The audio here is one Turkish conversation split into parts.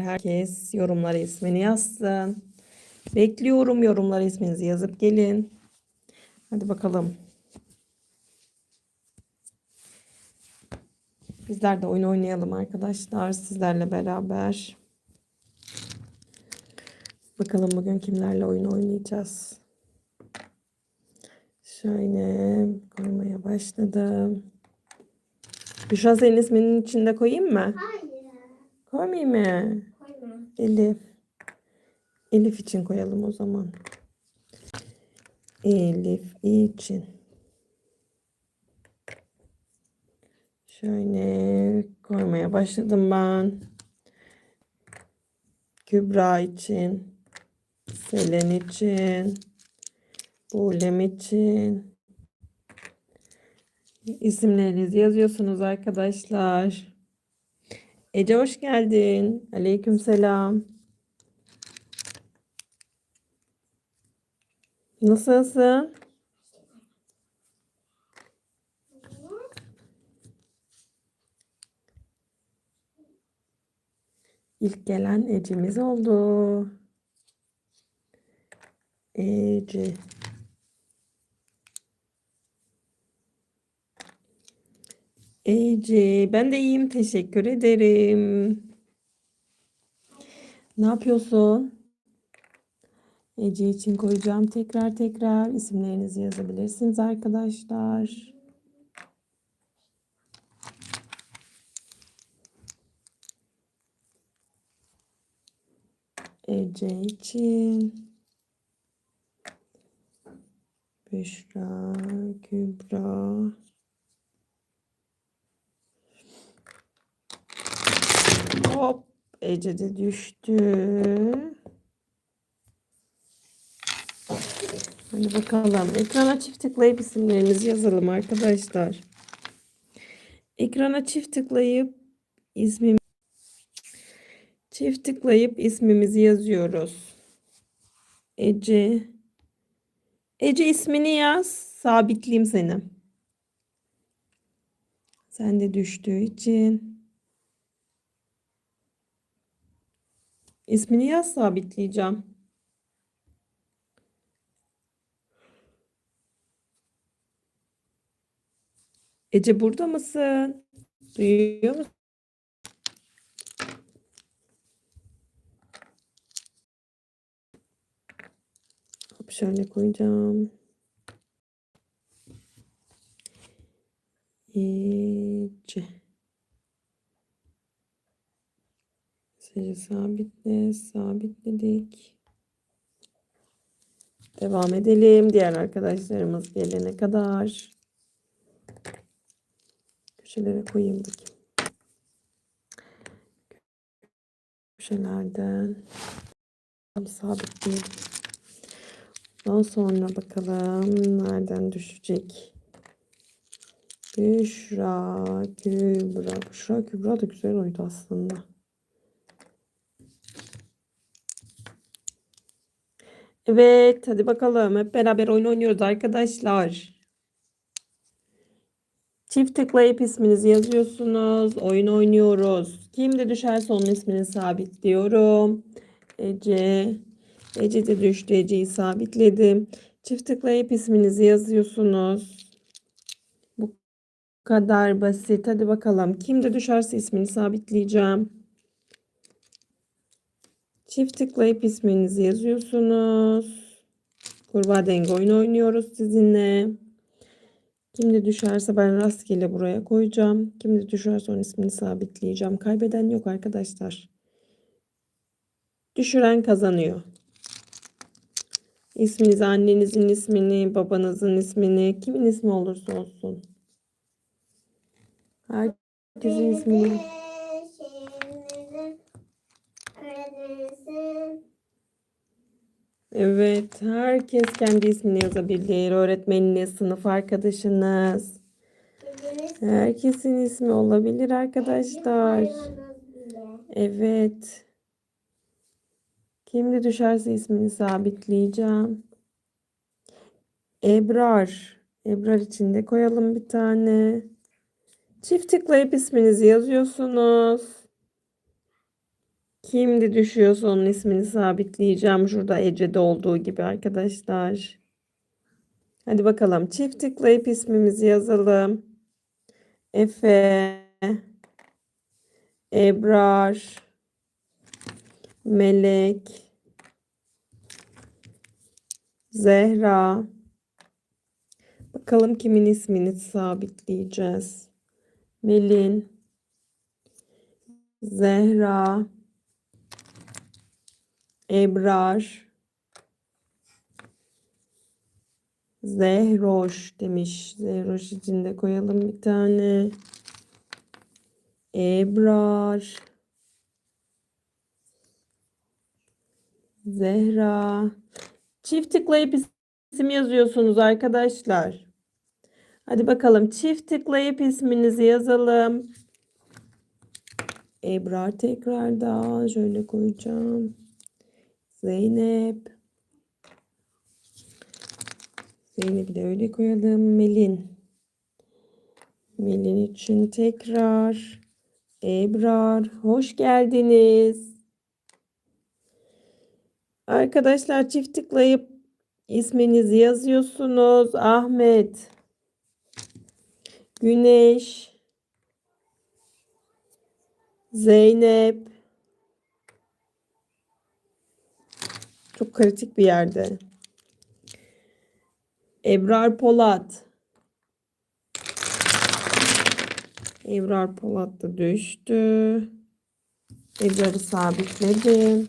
Herkes yorumlara ismini yazsın. Bekliyorum yorumlara isminizi yazıp gelin. Hadi bakalım. Bizler de oyun oynayalım arkadaşlar sizlerle beraber. Bakalım bugün kimlerle oyun oynayacağız. Şöyle koymaya başladım. Büşra senin isminin içinde koyayım mı? Hayır. Koymayayım mı? Koyma. Elif. Elif için koyalım o zaman. Elif için. Şöyle koymaya başladım ben. Kübra için. Selen için. Bulem için. İsimlerinizi yazıyorsunuz arkadaşlar. Ece hoş geldin. Aleykümselam. Nasılsın? İlk gelen Ece'miz oldu. Ece. Ece, ben de iyiyim. Teşekkür ederim. Ne yapıyorsun? Ece için koyacağım tekrar tekrar isimlerinizi yazabilirsiniz arkadaşlar. Ece için Büşra, Kübra Hop Ece de düştü. Hadi bakalım. Ekrana çift tıklayıp isimlerimizi yazalım arkadaşlar. Ekrana çift tıklayıp ismim çift tıklayıp ismimizi yazıyoruz. Ece. Ece ismini yaz. Sabitleyeyim seni. Sen de düştüğü için. İsmini yaz sabitleyeceğim. Ece burada mısın? Duyuyor musun? Hop şöyle koyacağım. Ece. Seri sabitle, sabitledik. Devam edelim. Diğer arkadaşlarımız gelene kadar. Köşelere koyayım bakayım. Köşelerden sabitleyeyim. Ondan sonra bakalım nereden düşecek. Büşra, Kübra. Büşra, Kübra da güzel oydu aslında. Evet, hadi bakalım. Hep beraber oyun oynuyoruz arkadaşlar. Çift tıklayıp isminizi yazıyorsunuz. Oyun oynuyoruz. Kim de düşerse onun ismini sabitliyorum. Ece. Ece de düştü. Ece'yi sabitledim. Çift tıklayıp isminizi yazıyorsunuz. Bu kadar basit. Hadi bakalım. Kim de düşerse ismini sabitleyeceğim. Çift tıklayıp isminizi yazıyorsunuz. Kurbağa denge oyunu oynuyoruz sizinle. Kim de düşerse ben rastgele buraya koyacağım. Kim de düşerse onun ismini sabitleyeceğim. Kaybeden yok arkadaşlar. Düşüren kazanıyor. İsminizi, annenizin ismini, babanızın ismini, kimin ismi olursa olsun. Herkesin ismini. Evet, herkes kendi ismini yazabilir. Öğretmeniniz, sınıf arkadaşınız. Herkesin ismi olabilir arkadaşlar. Evet. Kim de düşerse ismini sabitleyeceğim. Ebrar. Ebrar için de koyalım bir tane. Çift tıklayıp isminizi yazıyorsunuz. Kimdi düşüyorsa onun ismini sabitleyeceğim. Şurada Ece'de olduğu gibi arkadaşlar. Hadi bakalım. Çift tıklayıp ismimizi yazalım. Efe, Ebrar, Melek, Zehra. Bakalım kimin ismini sabitleyeceğiz. Melin, Zehra, Ebrar, Zehroş demiş. Zehroş için de koyalım bir tane. Ebrar, Zehra. Çift tıklayıp isim yazıyorsunuz arkadaşlar. Hadi bakalım çift tıklayıp isminizi yazalım. Ebrar tekrardan şöyle koyacağım. Zeynep. Zeynep'i de öyle koyalım. Melin. Melin için tekrar. Ebrar. Hoş geldiniz. Arkadaşlar çift tıklayıp isminizi yazıyorsunuz. Ahmet. Güneş. Zeynep. Çok kritik bir yerde. Ebrar Polat. Ebrar Polat da düştü. Ebrar'ı sabitledim.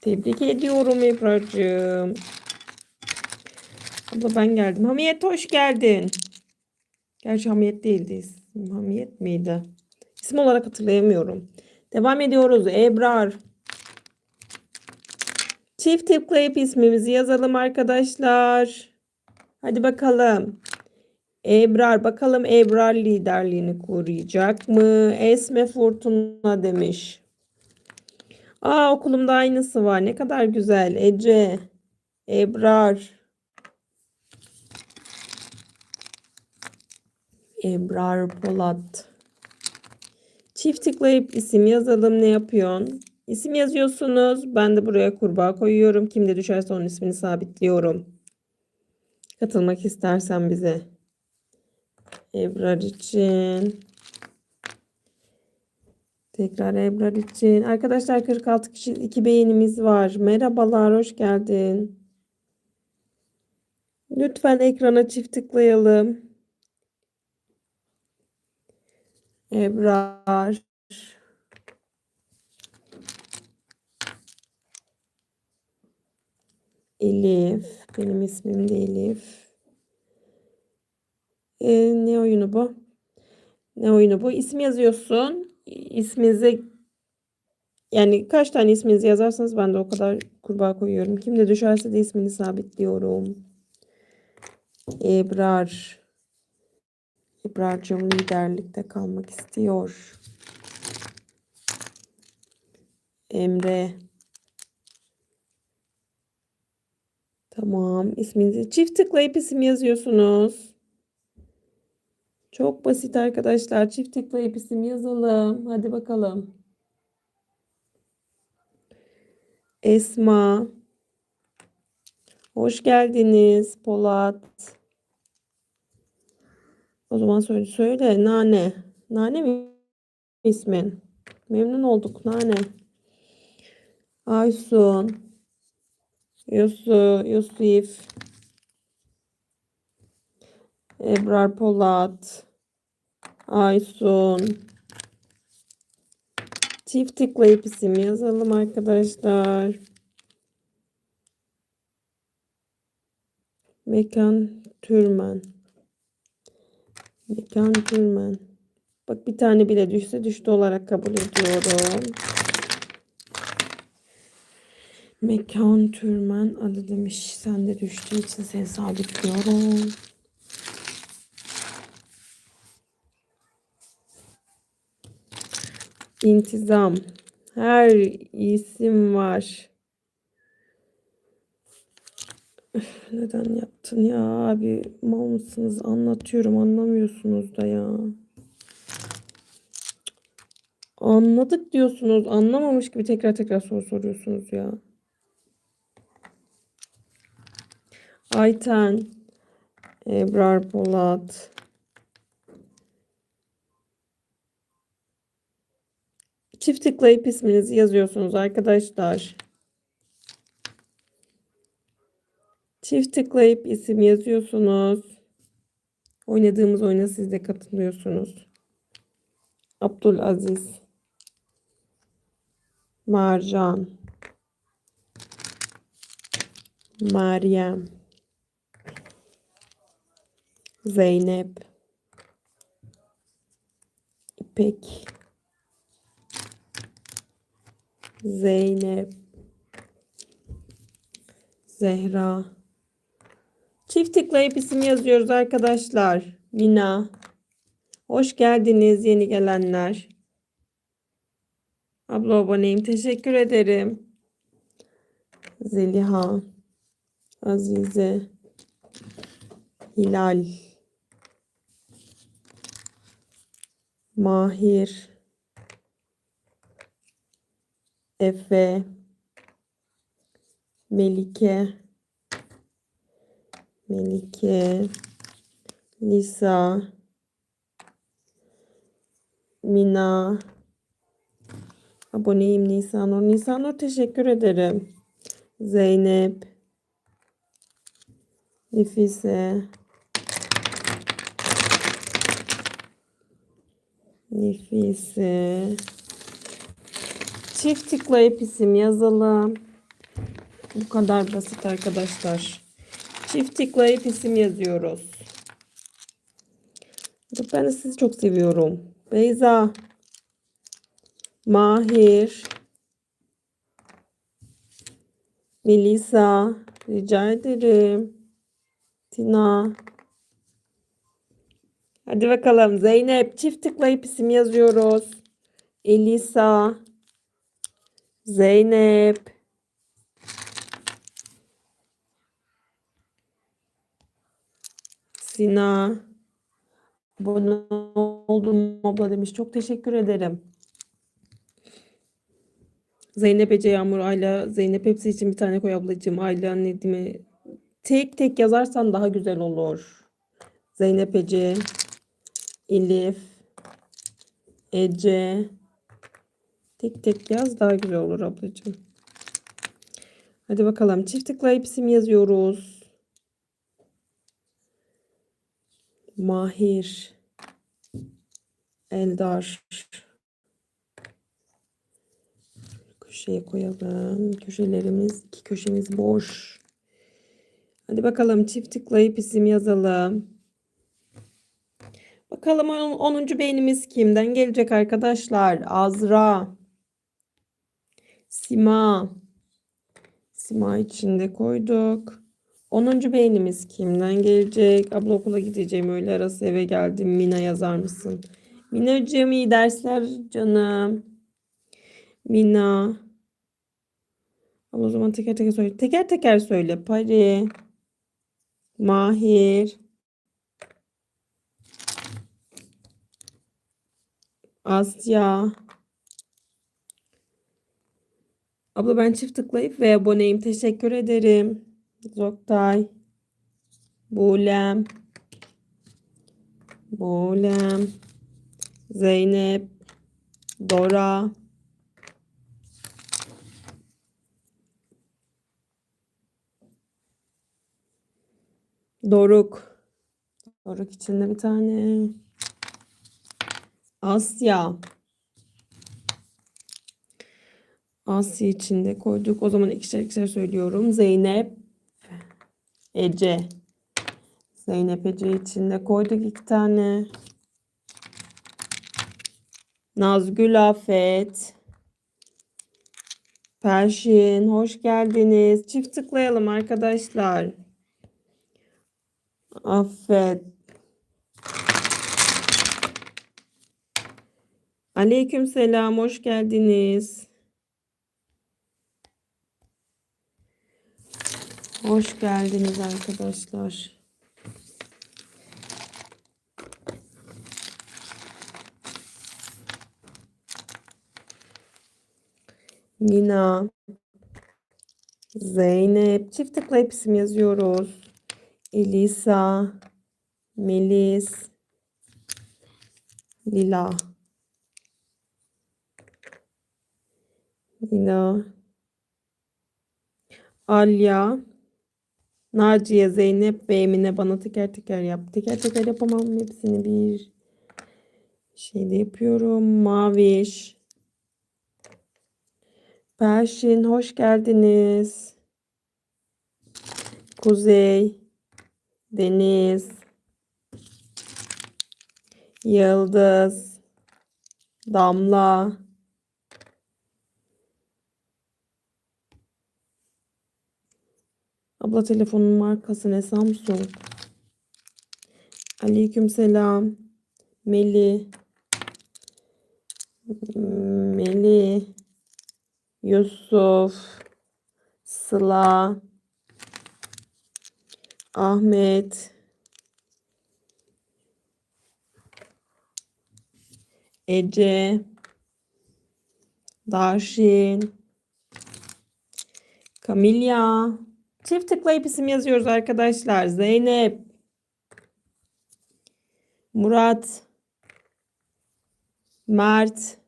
Tebrik ediyorum Ebrar'cığım. Abla ben geldim. Hamiyet hoş geldin. Gerçi Hamiyet değildi. Hamiyet miydi? İsim olarak hatırlayamıyorum. Devam ediyoruz. Ebrar. Çift tıklayıp ismimizi yazalım arkadaşlar. Hadi bakalım. Ebrar bakalım Ebrar liderliğini koruyacak mı? Esme Furtuna demiş. Aa okulumda aynısı var. Ne kadar güzel. Ece, Ebrar. Ebrar Polat. Çift tıklayıp isim yazalım. Ne yapıyorsun? İsim yazıyorsunuz. Ben de buraya kurbağa koyuyorum. Kimde düşerse onun ismini sabitliyorum. Katılmak istersen bize. Ebrar için. Tekrar Ebrar için. Arkadaşlar 46 kişi 2 beğenimiz var. Merhabalar, hoş geldin. Lütfen ekrana çift tıklayalım. Ebrar. Elif. Benim ismim de Elif. Ee, ne oyunu bu? Ne oyunu bu? İsim yazıyorsun. İsminize yani kaç tane isminizi yazarsanız ben de o kadar kurbağa koyuyorum. Kim de düşerse de ismini sabitliyorum. Ebrar. Ebrar'cığım liderlikte kalmak istiyor. Emre. Tamam. isminizi çift tıklayıp isim yazıyorsunuz. Çok basit arkadaşlar. Çift tıklayıp isim yazalım. Hadi bakalım. Esma. Hoş geldiniz. Polat. O zaman söyle söyle. Nane. Nane mi ismin? Memnun olduk Nane. Aysun. Yusu, Yusuf. Ebrar Polat. Aysun. Çift tıklayıp isim yazalım arkadaşlar. Mekan Türmen. Mekan Türmen. Bak bir tane bile düşse düştü olarak kabul ediyorum. Mekan Türmen adı demiş. Sen de düştüğü için seni sabitliyorum. İntizam. Her isim var. Üf, neden yaptın ya abi? Mal mısınız? Anlatıyorum anlamıyorsunuz da ya. Anladık diyorsunuz. Anlamamış gibi tekrar tekrar soru soruyorsunuz ya. Ayten, Ebrar Polat. Çift tıklayıp isminizi yazıyorsunuz arkadaşlar. Çift tıklayıp isim yazıyorsunuz. Oynadığımız oyuna siz de katılıyorsunuz. Abdülaziz. Marcan. Meryem. Zeynep. İpek. Zeynep. Zehra. Çift tıklayıp isim yazıyoruz arkadaşlar. Mina. Hoş geldiniz yeni gelenler. Abla aboneyim. Teşekkür ederim. Zeliha. Azize. Hilal. Mahir. Efe. Melike. Melike. Lisa. Mina. Aboneyim Nisanur. Nisanur teşekkür ederim. Zeynep. Nefise. Nefise. Çift tıklayıp isim yazalım. Bu kadar basit arkadaşlar. Çift tıklayıp isim yazıyoruz. Ben de sizi çok seviyorum. Beyza. Mahir. Melisa. Rica ederim. Tina. Hadi bakalım. Zeynep. Çift tıklayıp isim yazıyoruz. Elisa. Zeynep. Sina. Abone oldum abla demiş. Çok teşekkür ederim. Zeynep Ece Yağmur Ayla Zeynep hepsi için bir tane koy ablacığım. Ayla Nedim'e tek tek yazarsan daha güzel olur. Zeynep Ece Elif Ece tek tek yaz daha güzel olur ablacığım. Hadi bakalım çift tıklayıp isim yazıyoruz. Mahir Eldar köşeye koyalım. Köşelerimiz, iki köşemiz boş. Hadi bakalım çift tıklayıp isim yazalım. Bakalım 10. beynimiz kimden gelecek arkadaşlar? Azra. Sima. Sima içinde koyduk. 10. beynimiz kimden gelecek? Abla okula gideceğim öyle arası eve geldim. Mina yazar mısın? Minacığım iyi dersler canım. Mina. Ama o zaman teker teker söyle. Teker teker söyle. Pari. Mahir. Asya. Abla ben çift tıklayıp ve aboneyim. Teşekkür ederim. Zoktay. Bulem. Bulem. Zeynep. Dora. Doruk. Doruk içinde bir tane. Asya. Asya içinde koyduk. O zaman ikişer ikişer söylüyorum. Zeynep. Ece. Zeynep Ece içinde koyduk iki tane. Nazgül Afet. Perşin. Hoş geldiniz. Çift tıklayalım arkadaşlar. Affet. Aleyküm selam. Hoş geldiniz. Hoş geldiniz arkadaşlar. Nina, Zeynep. Çift tıklayıp isim yazıyoruz. Elisa, Melis, Lila. Lila. Alya. Naciye, Zeynep ve Emine bana teker teker yap. Teker teker yapamam hepsini bir şeyde yapıyorum. Maviş. Perşin hoş geldiniz. Kuzey. Deniz. Yıldız. Damla. Abla telefonun markası ne? Samsung. Aleykümselam. Meli. Meli. Yusuf. Sıla. Ahmet. Ece. Darşin. Kamilya. Çift tıklayıp isim yazıyoruz arkadaşlar. Zeynep. Murat. Mert.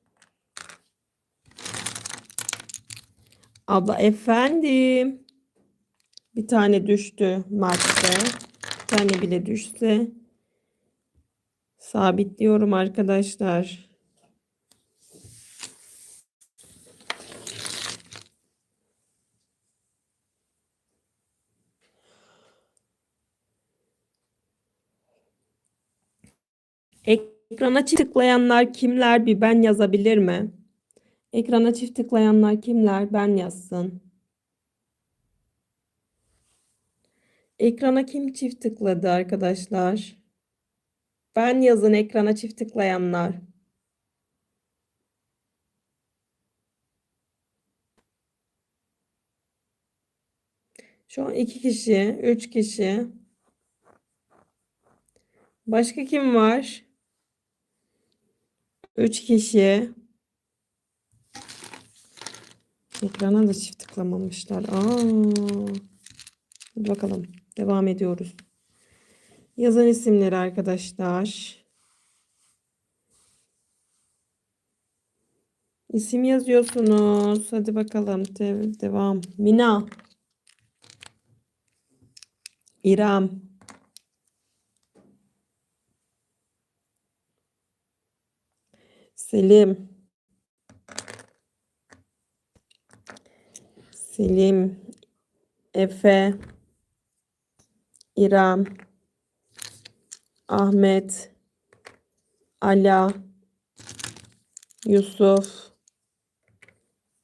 Abla efendim. Bir tane düştü Mert'te. Bir tane bile düşse. Sabitliyorum arkadaşlar. Ekrana çift tıklayanlar kimler bir ben yazabilir mi? Ekrana çift tıklayanlar kimler ben yazsın. Ekrana kim çift tıkladı arkadaşlar? Ben yazın ekrana çift tıklayanlar. Şu an iki kişi, üç kişi. Başka kim var? Üç kişi. Ekrana da çift tıklamamışlar. Aa. Hadi bakalım. Devam ediyoruz. Yazan isimleri arkadaşlar. İsim yazıyorsunuz. Hadi bakalım. De- devam. Mina. İrem. Selim. Selim. Efe. İrem. Ahmet. Ala. Yusuf.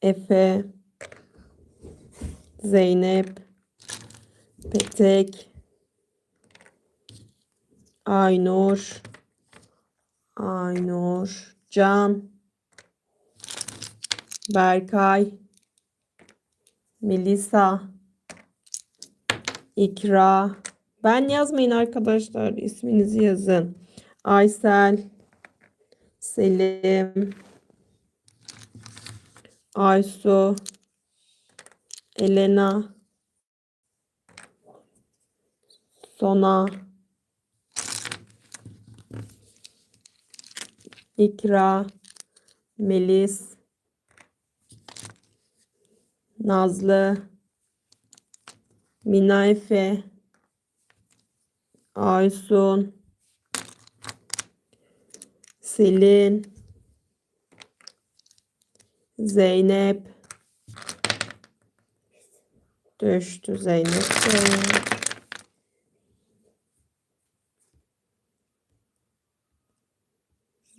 Efe. Zeynep. Petek. Aynur. Aynur. Can. Berkay. Melisa. İkra. Ben yazmayın arkadaşlar. İsminizi yazın. Aysel. Selim. Aysu. Elena. Sona. İkra. Melis. Nazlı. Mina Efe. Aysun. Selin. Zeynep. Düştü Zeynep de.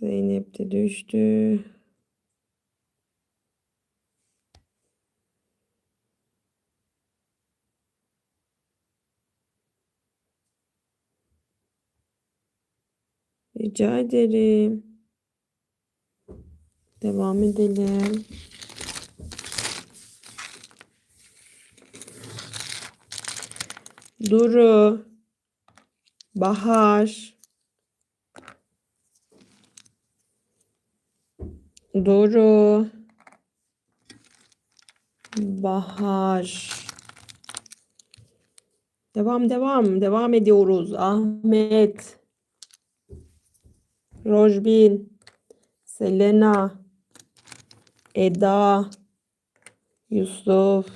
Zeynep de düştü. Rica ederim. Devam edelim. Duru. Bahar. Duru. Bahar. Devam devam. Devam ediyoruz. Ahmet. Rojbin. Selena. Eda. Yusuf.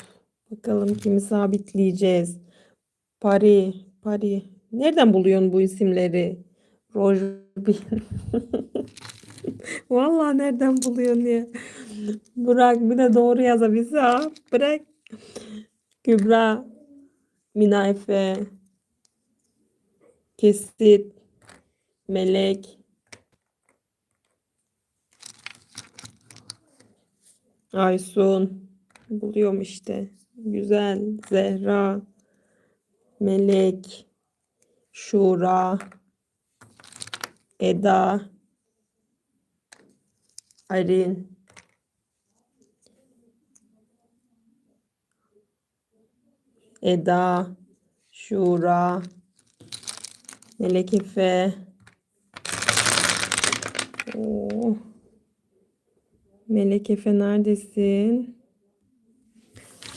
Bakalım kimi sabitleyeceğiz. Pari. Pari. Nereden buluyorsun bu isimleri? Rojbin. Vallahi nereden buluyorsun ya? Burak bir de doğru yazabilse ha. Bırak. Kübra. Mina Efe. Kesit. Melek. Aysun. Buluyorum işte. Güzel. Zehra. Melek. Şura. Eda. Arin. Eda. Şura. Melek Efe. Oo. Melek Efe neredesin?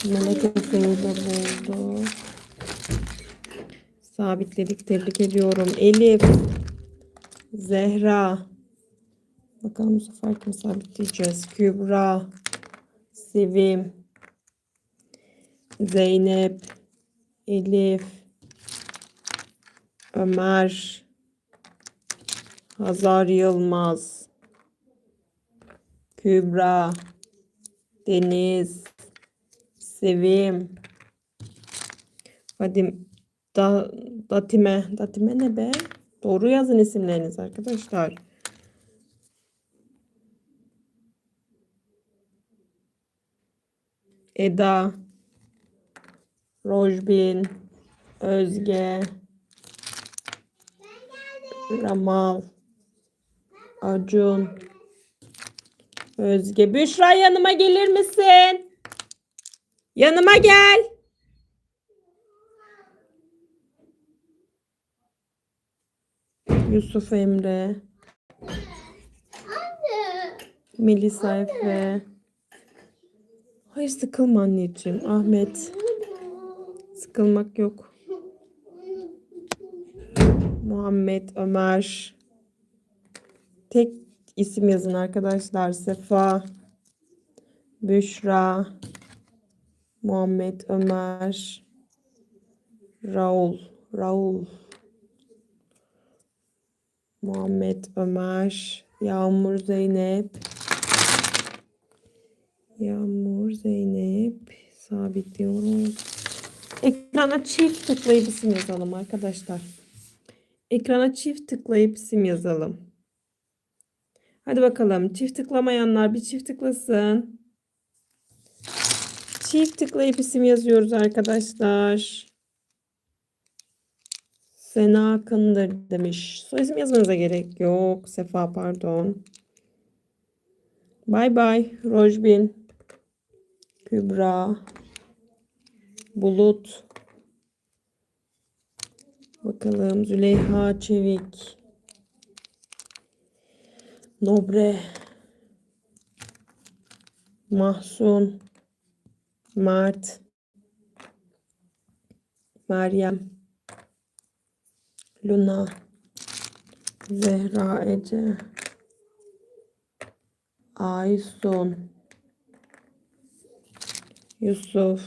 Melek Efe'yi de buldu. Sabitledik. Tebrik ediyorum. Elif. Zehra. Bakalım bu sefer kim sabitleyeceğiz? Kübra. Sevim. Zeynep. Elif. Ömer. Hazar Yılmaz. Kübra. Deniz. Sevim. Vadim. Da, Datime. Datime ne be? Doğru yazın isimleriniz arkadaşlar. Eda. Rojbin. Özge. Ramal. Acun. Özge. Büşra yanıma gelir misin? Yanıma gel. Yusuf Emre. Melisa Efe. Hayır sıkılma anneciğim. Ahmet. Sıkılmak yok. Muhammed, Ömer. Tek isim yazın arkadaşlar. Sefa. Büşra. Muhammed, Ömer. Raul. Raul. Muhammed, Ömer. Yağmur, Zeynep. Yağmur, Zeynep. Sabitliyoruz. Ekrana çift tıklayıp isim yazalım arkadaşlar. Ekrana çift tıklayıp isim yazalım. Hadi bakalım. Çift tıklamayanlar bir çift tıklasın. Çift tıklayıp isim yazıyoruz arkadaşlar. Sena Akındır demiş. Soy isim yazmanıza gerek yok. Sefa pardon. Bay bay. Rojbin. Kübra. Bulut. Bakalım Züleyha Çevik. Nobre. Mahsun. Mert. Meryem. Luna. Zehra Ece. Aysun. Yusuf.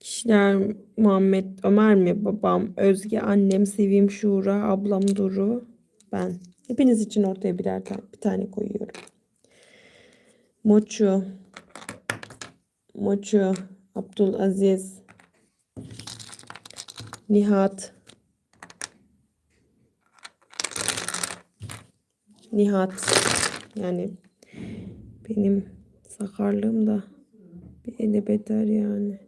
Kişiler Muhammed Ömer mi? Babam, Özge, annem, Sevim, Şura, ablam Duru, ben. Hepiniz için ortaya birer tane, bir tane koyuyorum. Moçu. Moçu. Abdülaziz. Nihat. Nihat. Yani benim sakarlığım da bir ele beter yani.